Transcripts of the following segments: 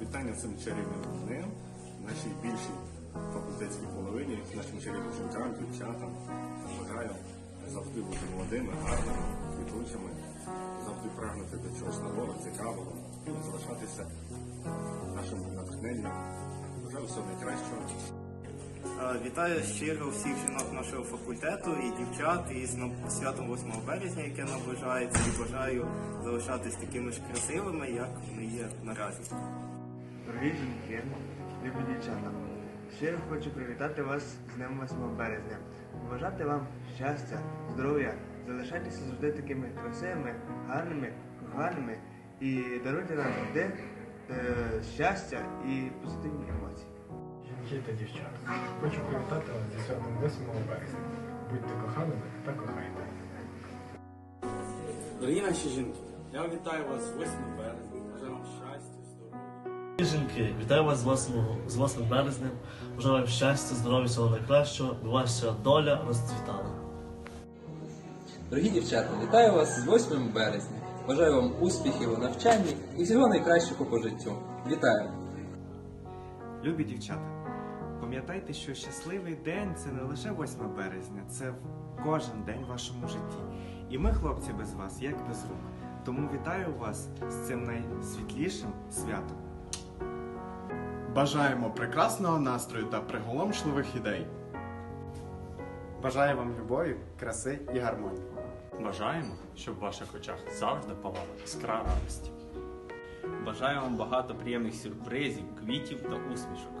Вітання цим чарівним днем, нашій більшій факультетській половині, нашим чарівним жінкам, дівчатам. Бажаю завжди бути молодими, гарними, квітучими, завжди прагнути до чогось нового, цікавого, і залишатися нашим натхненням. Бажаю всього найкращого. Е, Вітаю щиро всіх жінок нашого факультету і дівчат із святом 8 березня, яке наближається, і бажаю залишатись такими ж красивими, як ми є наразі. Дорогі жінки, любі дівчата, щиро хочу привітати вас з Днем 8 березня. Бажати вам щастя, здоров'я, залишайтеся завжди такими красивими, гарними, коханими і даруйте нам завжди е, щастя і позитивні емоції. Жінки та дівчата, хочу привітати вас зі святом 8 березня. Будьте коханими та кохайте. Дорогі наші жінки, я вітаю вас з 8 березня. Бажаю вам щастя, здоров'я. Жінки, вітаю вас з 8, з 8 березня. Бажаю вам щастя, здоров'я, всього найкращого, і ваша доля розцвітала. Дорогі дівчата, вітаю вас з 8 березня. Бажаю вам успіхів у навчанні і всього найкращого по життю. Вітаю! Любі дівчата, пам'ятайте, що щасливий день це не лише 8 березня, це кожен день в вашому житті. І ми, хлопці, без вас, як без рук. Тому вітаю вас з цим найсвітлішим святом. Бажаємо прекрасного настрою та приголомшливих ідей. Бажаю вам любові, краси і гармонії. Бажаємо, щоб в ваших очах завжди палала іскра радості. Бажаю вам багато приємних сюрпризів, квітів та усмішок.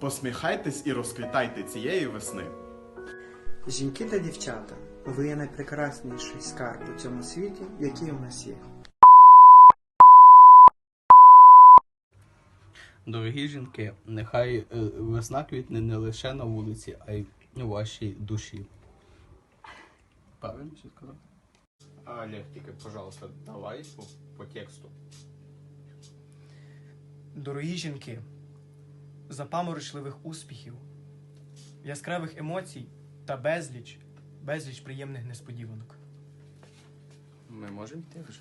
Посміхайтесь і розквітайте цієї весни. Жінки та дівчата, ви є найпрекрасніший скарб у цьому світі, який у нас є. Дорогі жінки, нехай е, весна квітне не лише на вулиці, а й у вашій душі. Правильно все сказав? Олег, тільки, пожалуйста, давай по, по тексту. Дорогі жінки, запаморочливих успіхів, яскравих емоцій та безліч, безліч приємних несподіванок. Ми можемо йти вже?